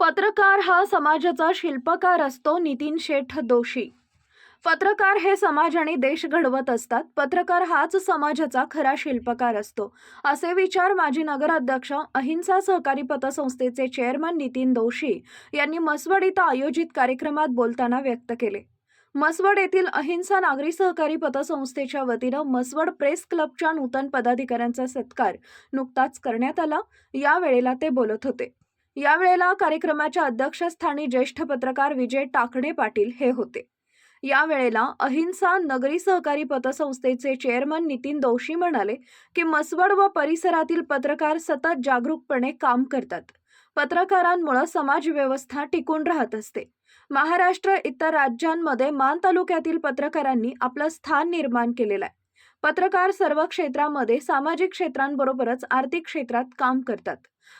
पत्रकार हा समाजाचा शिल्पकार असतो नितीन शेठ दोशी पत्रकार हे समाज आणि देश घडवत असतात. पत्रकार हाच समाजाचा खरा शिल्पकार असतो. असे विचार माजी नगराध्यक्ष अहिंसा सहकारी पतसंस्थेचे चेअरमन नितीन दोशी यांनी मसवड इथं आयोजित कार्यक्रमात बोलताना व्यक्त केले. मसवड येथील अहिंसा नागरी सहकारी पतसंस्थेच्या वतीनं मसवड प्रेस क्लबच्या नूतन पदाधिकाऱ्यांचा सत्कार नुकताच करण्यात आला. यावेळेला ते बोलत होते. यावेळेला कार्यक्रमाच्या अध्यक्षस्थानी ज्येष्ठ पत्रकार विजय टाकणे पाटील हे होते. यावेळेला अहिंसा नगरी सहकारी पतसंस्थेचे चेअरमन नितीन दोशी म्हणाले की मसवड व परिसरातील पत्रकार सतत जागरूकपणे काम करतात. पत्रकारांमुळे समाजव्यवस्था टिकून राहत असते. महाराष्ट्र इतर राज्यांमध्ये मान तालुक्यातील पत्रकारांनी आपलं स्थान निर्माण केलेलं आहे. पत्रकार सर्व क्षेत्रामध्ये सामाजिक क्षेत्रांबरोबरच आर्थिक क्षेत्रात काम करतात.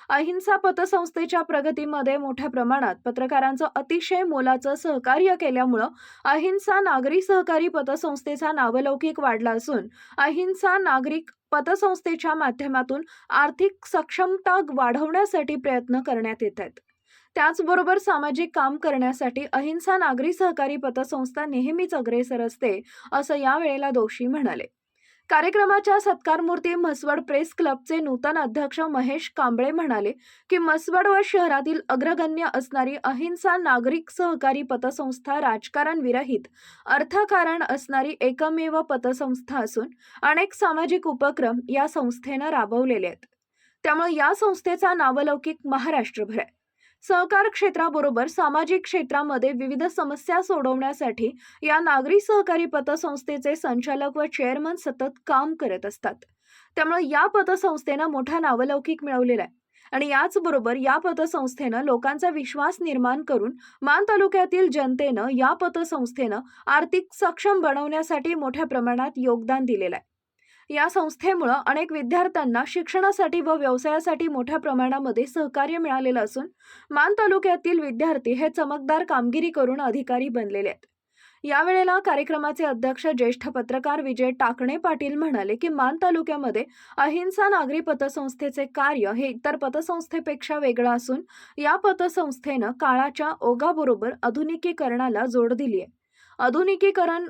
अहिंसा पतसंस्थेच्या प्रगतीमध्ये मोठ्या प्रमाणात पत्रकारांचं अतिशय मोलाचं सहकार्य केल्यामुळं अहिंसा नागरी सहकारी पतसंस्थेचा नावलौकिक वाढला असून अहिंसा नागरिक पतसंस्थेच्या माध्यमातून आर्थिक सक्षमता वाढवण्यासाठी प्रयत्न करण्यात येत आहेत. त्याचबरोबर सामाजिक काम करण्यासाठी अहिंसा नागरी सहकारी पतसंस्था नेहमीच अग्रेसर असते असं यावेळेला दोषी म्हणाले. कार्यक्रमाच्या सत्कारमूर्ती म्हसवड प्रेस क्लबचे नूतन अध्यक्ष महेश कांबळे म्हणाले की म्हसवड व शहरातील अग्रगण्य असणारी अहिंसा नागरिक सहकारी पतसंस्था राजकारण विरहित अर्थकारण असणारी एकमेव पतसंस्था असून अनेक सामाजिक उपक्रम या संस्थेनं राबवलेले आहेत. त्यामुळे या संस्थेचा नावलौकिक महाराष्ट्रभर आहे. सहकार क्षेत्राबरोबर सामाजिक क्षेत्रामध्ये विविध समस्या सोडवण्यासाठी या नागरी सहकारी पतसंस्थेचे संचालक व चेअरमन सतत काम करत असतात. त्यामुळे या पतसंस्थेनं मोठा नावलौकिक मिळवलेला आहे. आणि याचबरोबर या पतसंस्थेनं लोकांचा विश्वास निर्माण करून मान तालुक्यातील जनतेनं या पतसंस्थेनं आर्थिक सक्षम बनवण्यासाठी मोठ्या प्रमाणात योगदान दिलेलं आहे. या संस्थेमुळं अनेक विद्यार्थ्यांना शिक्षणासाठी व व्यवसायासाठी मोठ्या प्रमाणामध्ये सहकार्य मिळालेलं असून मान तालुक्यातील विद्यार्थी हे चमकदार कामगिरी करून अधिकारी बनलेले आहेत. यावेळेला कार्यक्रमाचे अध्यक्ष ज्येष्ठ पत्रकार विजय टाकणे पाटील म्हणाले की मान तालुक्यामध्ये अहिंसा नागरी पतसंस्थेचे कार्य हे इतर पतसंस्थेपेक्षा वेगळं असून या पतसंस्थेनं काळाच्या ओघाबरोबर आधुनिकीकरणाला जोड दिली आहे आधुनिकीकरण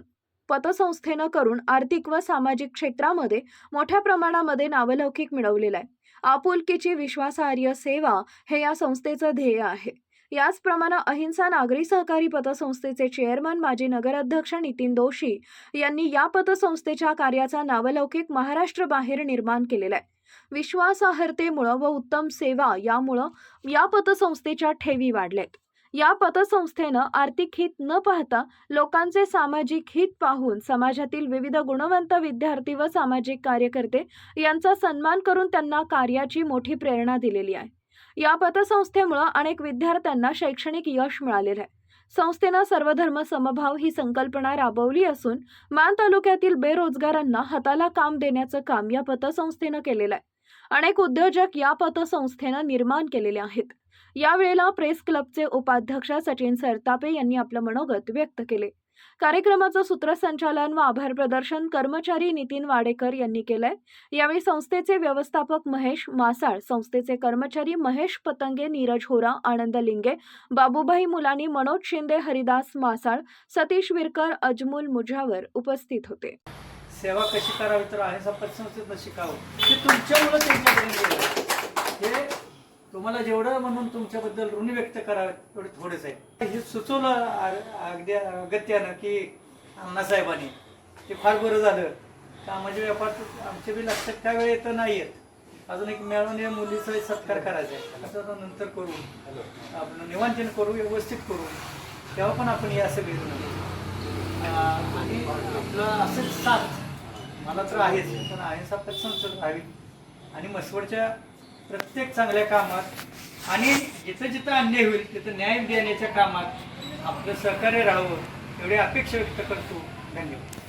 पतसंस्थेनं करून आर्थिक व सामाजिक क्षेत्रामध्ये मोठ्या प्रमाणामध्ये नावलौकिक मिळवलेला आहे. आपुलकीची विश्वासार्ह सेवा हे या संस्थेचं ध्येय आहे. याचप्रमाणे अहिंसा नागरी सहकारी पतसंस्थेचे चेअरमन माजी नगराध्यक्ष नितीन दोशी यांनी या पतसंस्थेच्या कार्याचा नावलौकिक महाराष्ट्रबाहेर निर्माण केलेला आहे. विश्वासार्हतेमुळं व उत्तम सेवा यामुळं या पतसंस्थेच्या ठेवी वाढल्यात. या पतसंस्थेनं आर्थिक हित न पाहता लोकांचे सामाजिक हित पाहून समाजातील विविध गुणवंत विद्यार्थी व सामाजिक कार्यकर्ते यांचा सन्मान करून त्यांना कार्याची मोठी प्रेरणा दिलेली आहे. या पतसंस्थेमुळं अनेक विद्यार्थ्यांना शैक्षणिक यश मिळालेलं आहे. संस्थेनं सर्वधर्म समभाव ही संकल्पना राबवली असून मान तालुक्यातील बेरोजगारांना हाताला काम देण्याचं काम या पतसंस्थेनं केलेलं आहे. अनेक उद्योजक या पतसंस्थेनं निर्माण केलेले आहेत. यावेळेला प्रेस क्लबचे उपाध्यक्ष सचिन सरतापे यांनी आपलं मनोगत व्यक्त केले. कार्यक्रमाचं सूत्रसंचालन व आभार प्रदर्शन कर्मचारी नितीन वाडेकर यांनी केलंय. यावेळी संस्थेचे व्यवस्थापक महेश मासाळ संस्थेचे कर्मचारी महेश पतंगे नीरज होरा आनंद लिंगे बाबूभाई मुलानी मनोज शिंदे हरिदास मासाळ सतीश विरकर अजमूल मुजावर उपस्थित होते. सेवा कशी करावी तर आहे पतसंस्थेतनं शिकावं. ते तुमच्यामुळं त्यांच्यापर्यंत हे तुम्हाला जेवढं म्हणून तुमच्याबद्दल ऋण व्यक्त करावे तेवढे थोडेच आहे हे सुचवलं अगदी अगत्यानं की अण्णासाहेबांनी. ते फार बरं झालं. कामाचे व्यापार तर आमच्या बी लक्षात त्यावेळी येतं नाही आहेत अजून एक मिळून या मुलीचा सत्कार करायचा आहे. असं नंतर करू. आपण निवांचन करू व्यवस्थित करू. तेव्हा पण आपण या सगळी अं, आणि आपलं असंच साथ मला तर आहेच पण आहे साथ संसद आणि मसवडच्या प्रत्येक चांगल्या कामात आणि जिथं जिथं अन्याय होईल तिथं न्याय देण्याच्या कामात आपलं सहकार्य राहावं एवढी अपेक्षा व्यक्त करतो. धन्यवाद.